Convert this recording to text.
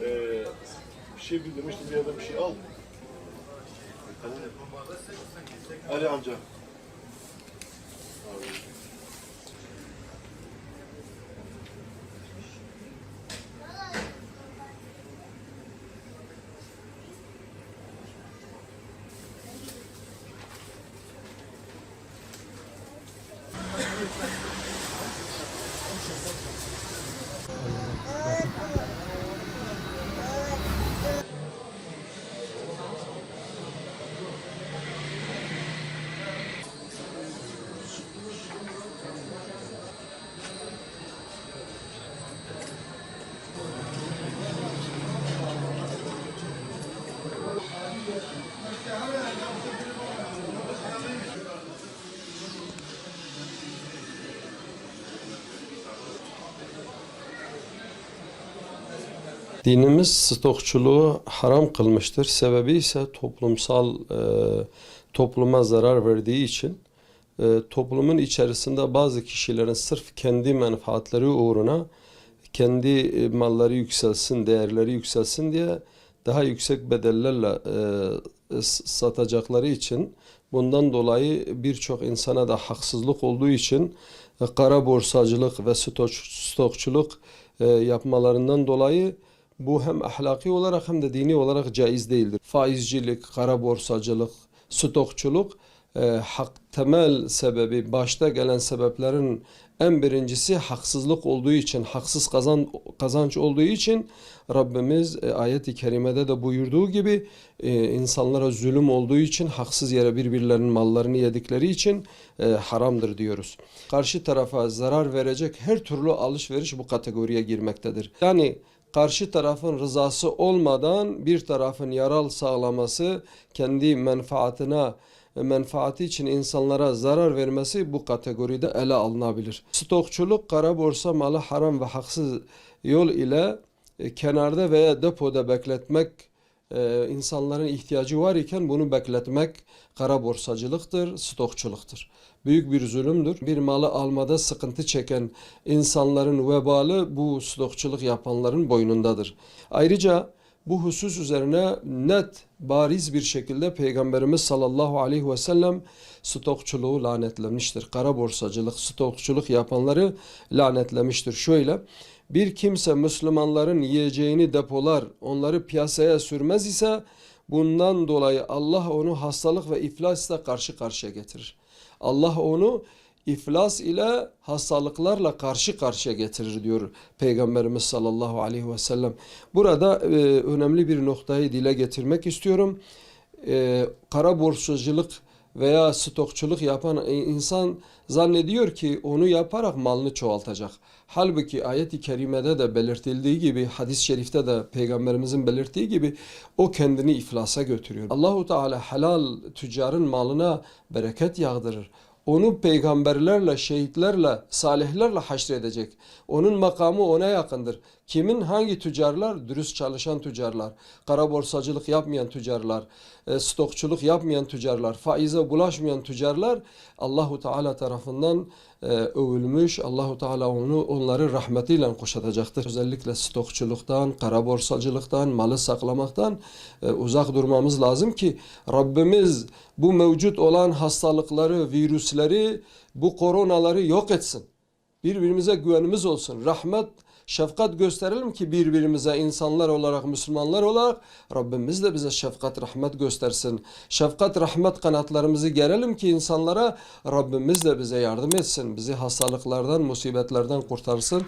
Ee, bir şey bildirmiştim bir yerden bir şey al. Ali amca. Thank you. Dinimiz stokçuluğu haram kılmıştır. Sebebi ise toplumsal e, topluma zarar verdiği için e, toplumun içerisinde bazı kişilerin sırf kendi menfaatleri uğruna kendi e, malları yükselsin, değerleri yükselsin diye daha yüksek bedellerle e, satacakları için bundan dolayı birçok insana da haksızlık olduğu için e, kara borsacılık ve stokçuluk e, yapmalarından dolayı bu hem ahlaki olarak hem de dini olarak caiz değildir. Faizcilik, kara borsacılık, stokçuluk e, hak temel sebebi başta gelen sebeplerin en birincisi haksızlık olduğu için, haksız kazan, kazanç olduğu için Rabbimiz e, ayet-i kerimede de buyurduğu gibi e, insanlara zulüm olduğu için haksız yere birbirlerinin mallarını yedikleri için e, haramdır diyoruz. Karşı tarafa zarar verecek her türlü alışveriş bu kategoriye girmektedir. Yani karşı tarafın rızası olmadan bir tarafın yaral sağlaması, kendi menfaatine menfaati için insanlara zarar vermesi bu kategoride ele alınabilir. Stokçuluk, kara borsa malı haram ve haksız yol ile e, kenarda veya depoda bekletmek e, insanların ihtiyacı var iken bunu bekletmek kara borsacılıktır, stokçuluktur. Büyük bir zulümdür. Bir malı almada sıkıntı çeken insanların vebalı bu stokçuluk yapanların boynundadır. Ayrıca bu husus üzerine net, bariz bir şekilde Peygamberimiz sallallahu aleyhi ve sellem stokçuluğu lanetlemiştir. Kara borsacılık, stokçuluk yapanları lanetlemiştir. Şöyle, bir kimse Müslümanların yiyeceğini depolar, onları piyasaya sürmez ise bundan dolayı Allah onu hastalık ve iflasla karşı karşıya getirir. Allah onu iflas ile hastalıklarla karşı karşıya getirir diyor Peygamberimiz sallallahu aleyhi ve sellem. Burada e, önemli bir noktayı dile getirmek istiyorum. E, kara borsacılık veya stokçuluk yapan insan zannediyor ki onu yaparak malını çoğaltacak. Halbuki ayet-i kerimede de belirtildiği gibi hadis-i şerifte de peygamberimizin belirttiği gibi o kendini iflasa götürüyor. Allahu Teala helal tüccarın malına bereket yağdırır. Onu peygamberlerle, şehitlerle, salihlerle haşredecek. Onun makamı ona yakındır. Kimin hangi tüccarlar? Dürüst çalışan tüccarlar, kara borsacılık yapmayan tüccarlar, e, stokçuluk yapmayan tüccarlar, faize bulaşmayan tüccarlar Allahu Teala tarafından e, övülmüş. Allahu Teala onu onları rahmetiyle kuşatacaktır. Özellikle stokçuluktan, kara borsacılıktan, malı saklamaktan e, uzak durmamız lazım ki Rabbimiz bu mevcut olan hastalıkları, virüsleri, bu koronaları yok etsin. Birbirimize güvenimiz olsun. Rahmet, şefkat gösterelim ki birbirimize insanlar olarak, Müslümanlar olarak Rabbimiz de bize şefkat, rahmet göstersin. Şefkat, rahmet kanatlarımızı gerelim ki insanlara Rabbimiz de bize yardım etsin. Bizi hastalıklardan, musibetlerden kurtarsın.